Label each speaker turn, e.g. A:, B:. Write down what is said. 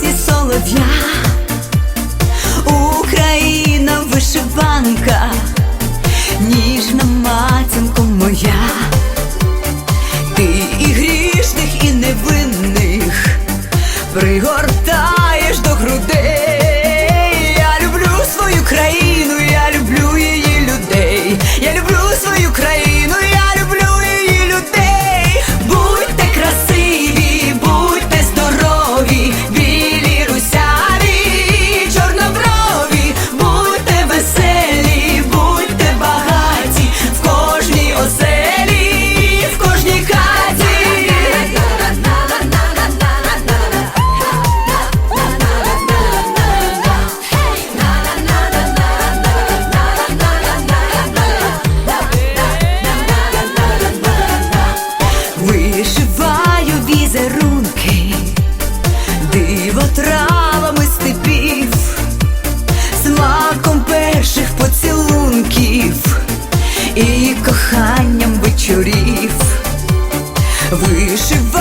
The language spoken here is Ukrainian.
A: пісні солов'я, Україна вишиванка, ніжна матінко моя, ти і грішних, і невинних пригор. 幸福